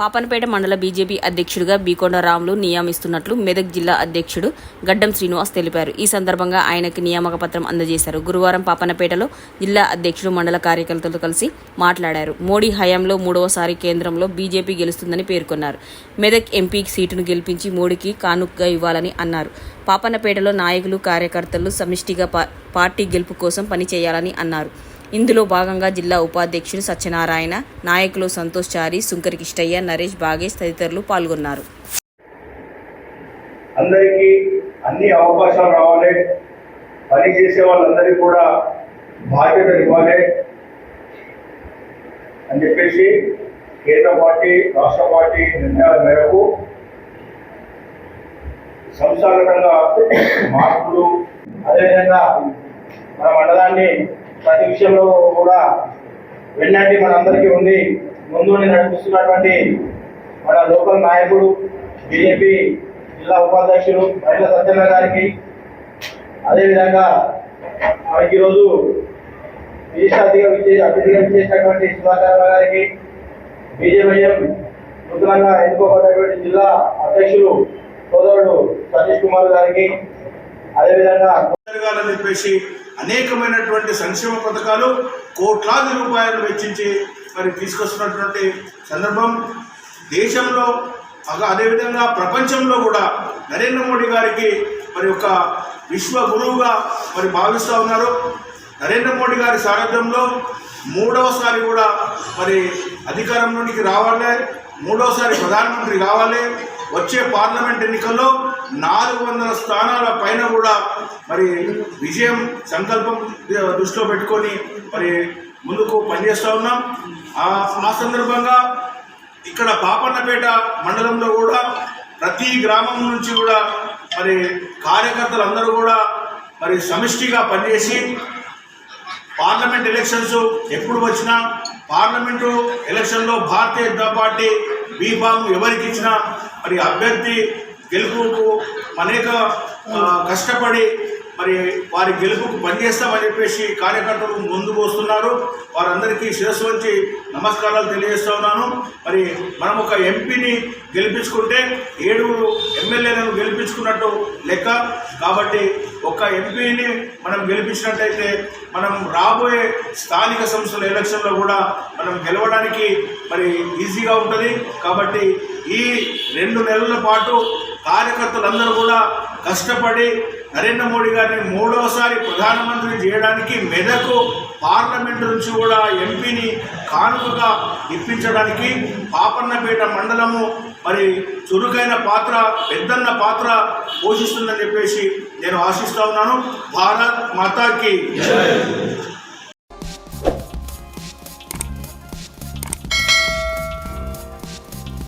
పాపనపేట మండల బీజేపీ అధ్యక్షుడిగా బీకొండరాములు నియమిస్తున్నట్లు మెదక్ జిల్లా అధ్యక్షుడు గడ్డం శ్రీనివాస్ తెలిపారు. ఈ సందర్భంగా ఆయనకి నియామక పత్రం అందజేశారు. గురువారం పాపనపేటలో జిల్లా అధ్యక్షుడు మండల కార్యకర్తలతో కలిసి మాట్లాడారు. మోడీ హయాంలో మూడవసారి కేంద్రంలో బీజేపీ గెలుస్తుందని పేర్కొన్నారు. మెదక్ ఎంపీ సీటును గెలిపించి మోడీకి కానుకగా ఇవ్వాలని అన్నారు. పాపన్నపేటలో నాయకులు కార్యకర్తలు సమిష్టిగా పార్టీ గెలుపు కోసం పనిచేయాలని అన్నారు. ఇందులో భాగంగా జిల్లా ఉపాధ్యక్షుడు సత్యనారాయణ నాయకులు సంతోష్ చారి సుంకరి కిష్టయ్య నరేష్ బాగేష్ తదితరులు పాల్గొన్నారు. అందరికీ అన్ని అవకాశాలు రావాలి. పని చేసే వాళ్ళందరికీ కూడా బాధ్యత ఇవ్వాలి అని చెప్పేసి కేంద్ర పార్టీ రాష్ట్ర పార్టీ నిర్ణయాల మేరకు సంస్థాగతంగా మార్పులు అదేవిధంగా మన మండలాన్ని ప్రతి విషయంలో కూడా వెన్నంటి మనందరికీ ఉండి ముందుండి నడిపిస్తున్నటువంటి మన లోకల్ నాయకుడు బీజేపీ జిల్లా ఉపాధ్యక్షుడు మహిళా సత్యన్న గారికి. అదేవిధంగా మనకి ఈరోజు విశిష్ట అతిథిగా విచ్చే అతిథిగా విచ్చేసినటువంటి సుధాకర్ గారికి బీజేపీఎం నూతనంగా ఎన్నుకోబడినటువంటి జిల్లా అధ్యక్షులు సోదరుడు సతీష్ కుమార్ గారికి అదేవిధంగా చెప్పేసి అనేకమైనటువంటి సంక్షేమ పథకాలు కోట్లాది రూపాయలు వెచ్చించి మరి తీసుకొస్తున్నటువంటి సందర్భం. దేశంలో అగ- అదేవిధంగా ప్రపంచంలో కూడా నరేంద్ర మోడీ గారికి మరి ఒక విశ్వ గురువుగా మరి భావిస్తూ ఉన్నారు. నరేంద్ర మోడీ గారి సారథ్యంలో మూడవసారి కూడా మరి అధికారంలోనికి రావాలి. మూడవసారి ప్రధానమంత్రి కావాలి. వచ్చే పార్లమెంట్ ఎన్నికల్లో నాలుగు వందల స్థానాల పైన కూడా మరి విజయం సంకల్పం దృష్టిలో పెట్టుకొని మరి ముందుకు పనిచేస్తూ ఉన్నాం. ఆ ఆ సందర్భంగా ఇక్కడ పాపన్నపేట మండలంలో కూడా ప్రతి గ్రామం నుంచి కూడా మరి కార్యకర్తలందరూ కూడా మరి సమిష్టిగా పనిచేసి పార్లమెంట్ ఎలక్షన్స్ ఎప్పుడు వచ్చినా పార్లమెంటు ఎలక్షన్లో భారతీయ జనతా పార్టీ బీఫామ్ ఎవరికి ఇచ్చినా మరి అభ్యర్థి గెలుపుకు అనేక కష్టపడి మరి వారి గెలుపుకు పనిచేస్తామని చెప్పేసి కార్యకర్తలు ముందుకు వస్తున్నారు వారందరికీ శిరస్సు వచ్చి నమస్కారాలు తెలియజేస్తా ఉన్నాను. మరి మనం ఒక ఎంపీని గెలిపించుకుంటే ఏడుగురు ఎమ్మెల్యేలను గెలిపించుకున్నట్టు లెక్క. కాబట్టి ఒక ఎంపీని మనం గెలిపించినట్టయితే మనం రాబోయే స్థానిక సంస్థల ఎలక్షన్లో కూడా మనం గెలవడానికి మరి ఈజీగా ఉంటుంది. కాబట్టి ఈ రెండు నెలల పాటు కార్యకర్తలందరూ కూడా కష్టపడి నరేంద్ర మోడీ గారిని మూడవసారి ప్రధానమంత్రిని చేయడానికి మెదకు పార్లమెంట్ నుంచి కూడా ఎంపీని కానుకగా ఇప్పించడానికి పాపన్నపేట మండలము మరి చురుకైన పాత్ర పెద్దన్న పాత్ర పోషిస్తుందని చెప్పేసి నేను ఆశిస్తా ఉన్నాను. భారత్ మాతాకి